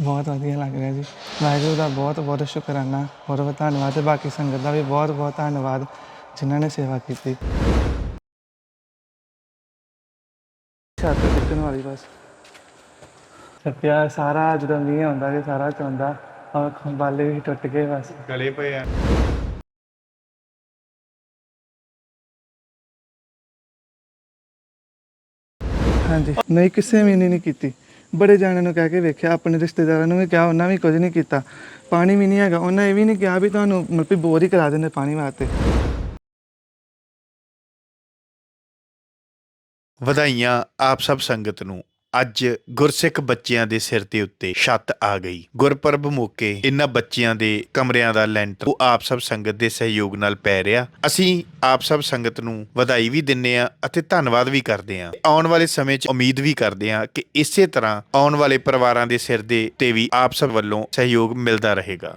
ਬਹੁਤ ਵਧੀਆ ਲੱਗ ਰਿਹਾ ਜੀ। ਵਾਹਿਗੁਰੂ ਦਾ ਬਹੁਤ ਬਹੁਤ ਸ਼ੁਕਰਾਨਾ। ਬਹੁਤ ਬਹੁਤ ਧੰਨਵਾਦ ਤੇ ਬਾਕੀ ਸੰਗਤ ਦਾ ਵੀ ਬਹੁਤ ਬਹੁਤ ਧੰਨਵਾਦ ਜਿਨ੍ਹਾਂ ਨੇ ਸੇਵਾ ਕੀਤੀ। ਛੱਤ ਟਿਕਣ ਵਾਲੀ ਬਸ। ਸੱਤਿਆ ਸਾਰਾ ਜਦੋਂ ਮੀਂਹ ਆਉਂਦਾ ਕਿ ਸਾਰਾ ਚੌਂਦਾ। ਔਰ ਖੰਬਾਲੇ ਵੀ ਟੁੱਟ ਗਏ ਬਸ। ਗਲੇ ਪਏ ਆ। ਹਾਂਜੀ। ਨਹੀਂ ਕਿਸੇ ਵੀ ਨਹੀਂ ਕੀਤੀ। ਬੜੇ ਜਾਣਿਆਂ ਨੂੰ ਕਹਿ ਕੇ ਵੇਖਿਆ, ਆਪਣੇ ਰਿਸ਼ਤੇਦਾਰਾਂ ਨੂੰ ਵੀ ਕਿਹਾ, ਉਹਨਾਂ ਵੀ ਕੁਝ ਨਹੀਂ ਕੀਤਾ। ਪਾਣੀ ਵੀ ਨਹੀਂ ਹੈਗਾ। ਉਹਨਾਂ ਇਹ ਵੀ ਨਹੀਂ ਕਿਹਾ ਵੀ ਤੁਹਾਨੂੰ ਮਤਲਬ ਵੀ ਬੋਰ ਹੀ ਕਰਾ ਦਿੰਦੇ ਪਾਣੀ ਵਾਸਤੇ। ਵਧਾਈਆਂ ਆਪ ਸਭ ਸੰਗਤ ਨੂੰ। ਅੱਜ ਗੁਰਸਿੱਖ ਬੱਚਿਆਂ ਦੇ ਸਿਰ ਦੇ ਉੱਤੇ ਛੱਤ ਆ ਗਈ। ਗੁਰਪੁਰਬ ਮੌਕੇ ਇਹਨਾਂ ਬੱਚਿਆਂ ਦੇ ਕਮਰਿਆਂ ਦਾ ਲੈਂਟਰ ਉਹ ਆਪ ਸਭ ਸੰਗਤ ਦੇ ਸਹਿਯੋਗ ਨਾਲ ਪੈ ਰਿਹਾ। ਅਸੀਂ ਆਪ ਸਭ ਸੰਗਤ ਨੂੰ ਵਧਾਈ ਵੀ ਦਿੰਨੇ ਆ ਅਤੇ ਧੰਨਵਾਦ ਵੀ ਕਰਦੇ ਆ ਆਉਣ ਵਾਲੇ ਸਮੇਂ 'ਚ ਉਮੀਦ ਵੀ ਕਰਦੇ ਆ ਕਿ ਇਸੇ ਤਰ੍ਹਾਂ ਆਉਣ ਵਾਲੇ ਪਰਿਵਾਰਾਂ ਦੇ ਸਿਰ ਦੇ ਤੇ ਵੀ ਆਪ ਸਭ ਵੱਲੋਂ ਸਹਿਯੋਗ ਮਿਲਦਾ ਰਹੇਗਾ।